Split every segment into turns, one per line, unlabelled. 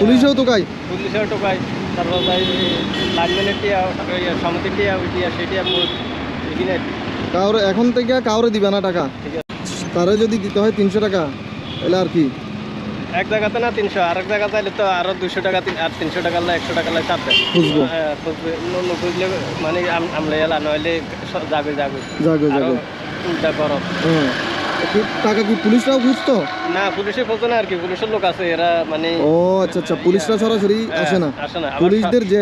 পুলিশেও তো কাই
পুলিশেও টোকাই তারপর ভাই লাইনম্যানের টিয়া সমিতির টিয়া ওই টিয়া সেই টিয়া এখানে
কাউরে এখন থেকে কাউরে দিবে না টাকা। তারে যদি দিতে হয় তিনশো টাকা তাহলে আর কি?
এক জায়গাতে না তিনশো আর এক জায়গা চাইলে তো আরও দুশো টাকা আর তিনশো টাকা লাই একশো টাকা লাই চাপবে
খুঁজবো।
হ্যাঁ, ন- খুঁজলে মানে আম- আমলে এলা নইলে যাবে যাবে
যাগো আরও
উল্টা করো
টাকা কি পুলিশরাও খুঁজতো?
না পুলিশে খোঁজে না আর কি। পুলিশের লোক আছে এরা মানে
ও আচ্ছা আচ্ছা পুলিশরা সরাসরি
হ্যাঁ,
আসে না।
আসে না।
পুলিশদের যে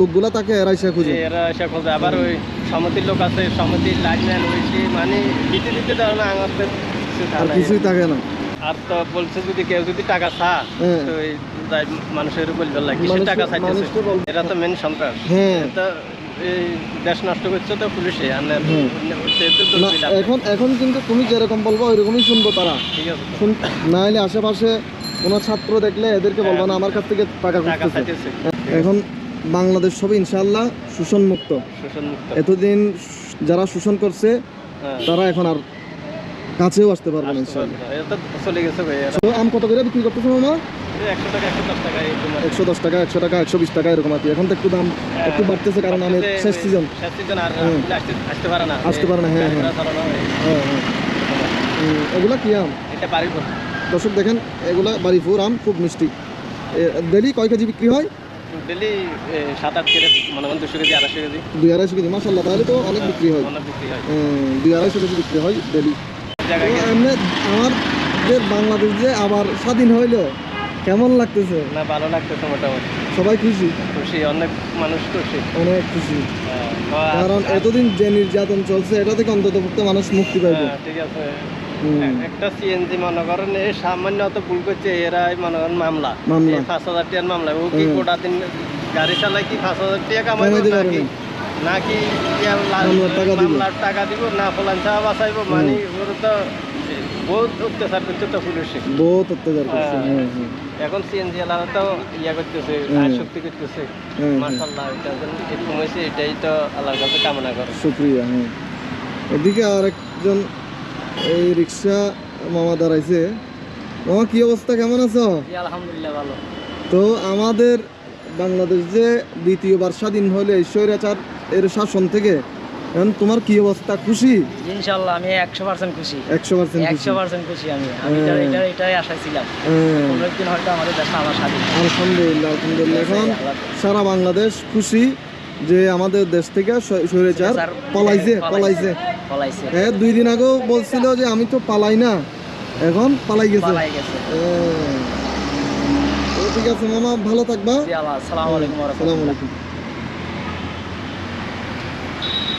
লোকগুলা তাকে এরাই সে খুঁজে।
এরা এসে খোঁজে। আবার ওই সমিতির লোক আছে সমিতির লাইনম্যান ওই মানে দিতে দিতে দেওয়া না কিছু
আর কিছুই থাকে না।
আর তো বলছে যদি কেউ যদি টাকা চা
হ্যাঁ।
তো মানুষের বলবে লাগে টাকা চাইতেছে। এরা তো মেন সন্ত্রাস।
হ্যাঁ।
দেশ নষ্ট করছে তো পুলিশে।
এখন এখন কিন্তু তুমি যেরকম বলব ওইরকমই শুনব তারা।
ঠিক আছে।
না হলে আশেপাশে কোনো ছাত্র দেখলে এদেরকে বলব না আমার কাছ থেকে টাকা খুঁজতেছে। এখন বাংলাদেশ সবে ইনশাআল্লাহ শোষণ মুক্ত এতদিন যারা শোষণ করছে
হ্যাঁ।
তারা এখন আর কাছেও আসতে পারবে না।
তো
আম কত করে বিক্রি করতেছো মামা?
একশো দশ টাকা
একশো টাকা একশো বিশ টাকা এরকম আর কি। এখন তো একটু দাম একটু বাড়তেছে কারণ আমের
বাড়তেছে,
শেষ সিজন
শেষ সিজন আর আসতে পারে না।
আসতে পারে না, হ্যাঁ, হ্যাঁ।
হয়।
হ্যাঁ হ্যাঁ। এগুলা কি আম?
এটা বাড়ির
দর্শক দেখেন এগুলা বাড়িপুর আম খুব মিষ্টি। ডেলি কয় কেজি বিক্রি হয়?
ডেলি সাত আট কেজি মনে করেন দুশো কেজি আড়াইশো কেজি।
দুই আড়াইশো কেজি মাসাল্লাহ তাহলে তো অনেক বিক্রি হয়।
হয়।
দুই আড়াইশো কেজি বিক্রি হয় ডেলি। আমার যে বাংলাদেশ যে আবার স্বাধীন হইল কেমন লাগতেছে?
না ভালো লাগতেছে মোটামুটি।
সবাই খুশি?
খুশি অনেক মানুষ খুশি।
অনেক খুশি।
হ্যাঁ,
কারণ এতদিন যে নির্যাতন চলছে এটা থেকে অন্তত মানুষ মুক্তি পাইবে?
হ্যাঁ, ঠিক আছে। একটা সিএনজি মনে করেন এই সামান্য অত ভুল করছে এরা মনে করেন মামলা। পাঁচ হাজার টাকার মামলা। ও কি গোটা দিন গাড়ি চালায় কি পাঁচ হাজার টাকা
কামাইতে
নাকি নাকি
মামলার টাকা দিব।
না ফলান চা বাঁচাইব মানে ওর তো বহুত অত্যাচার করছে তো পুলিশে।
বহুত অত্যাচার করছে
হ্যাঁ।
হ্যাঁ হ্যাঁ।
এখন সিএনজি এলাকা তো ইয়া করতেছে। শক্তি করতেছে। মার্শাল্লাহ এটা এরকম হয়েছে এটাই তো আল্লাহর কাছে কামনা করে।
শুক্রিয়া হ্যাঁ। এদিকে আর একজন এই রিক্সা মামা দাঁড়াইছে। মামা কি অবস্থা? কেমন আছো?
আলহামদুলিল্লাহ ভালো।
তো আমাদের বাংলাদেশ যে দ্বিতীয়বার স্বাধীন হলে স্বৈরাচার এর শাসন থেকে এখন তোমার কি অবস্থা? খুশি?
ইনশাল্লাহ আমি একশো পার্সেন্ট খুশি।
একশো পার্সেন্ট খুশি।
একশো পার্সেন্ট খুশি আমি। আমি
হ্যাঁ।
এটা এটা এটাই ছিলাম।
হ্যাঁ।
কোনো একদিন হয়তো আমাদের দেশটা স্বাধীন।
আলহামদুলিল্লাহ আলহামদুলিল্লাহ। এখন সারা বাংলাদেশ খুশি যে আমাদের দেশ থেকে স্বৈ- স্বৈরাচার পলাইছে পলাইছে
পলাইছে।
হ্যাঁ দুই দিন আগেও বলছিল যে আমি তো পালাই না। এখন পালাই গেছে।
পালাই গেছে।
ঠিক আছে মামা ভালো থাকবা।
আসসালামু আলাইকুম ওয়া রাহমাতুল্লাহ।